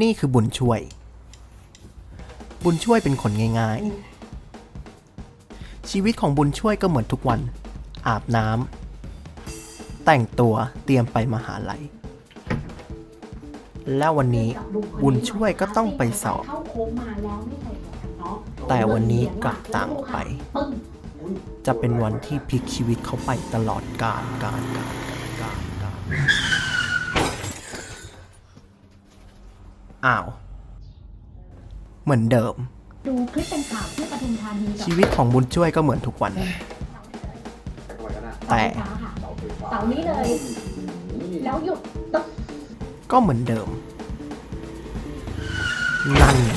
นี่คือบุญช่วย บุญช่วยเป็นคนง่ายๆ ชีวิตของบุญช่วยก็เหมือนทุกวัน อาบน้ำแต่งตัวเตรียมไปมหาลัย แล้ววันนี้บุญช่วยก็ต้องไปสอบ แต่วันนี้กลับต่างออกไป จะเป็นวันที่พลิกชีวิตเขาไปตลอดกาลกาลกาลกาลกาล อ้าว เหมือนเดิม ดูคลิปเป็นข่าวที่ปทุมธานีกับชีวิตของบุญช่วยก็เหมือนทุกวัน แต่ เสาไฟฟ้าค่ะเสานี้เลย แล้วหยุดตึ๊บก็เหมือนเดิม นั่นไง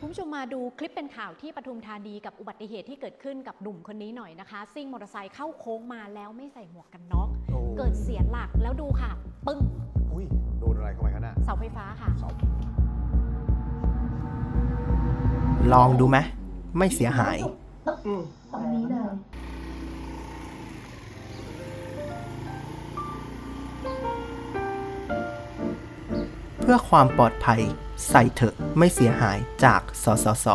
คุณผู้ชมมาดูคลิปเป็นข่าวที่ปทุมธานีกับอุบัติเหตุที่เกิดขึ้นกับหนุ่มคนนี้หน่อยนะคะ ซิ่งมอเตอร์ไซค์เข้าโค้งมาแล้วไม่ใส่หมวกกันน็อกเกิดเสียหลักแล้วดูค่ะ ปึ้งอุ้ยโดนอะไรเข้าไปกันน่ะเสาไฟฟ้าค่ะ เสาลองดูไหมไม่เสียหายตรงนี้เลยเพื่อความปลอดภัย ใส่เถอะไม่เสียหายจากสสส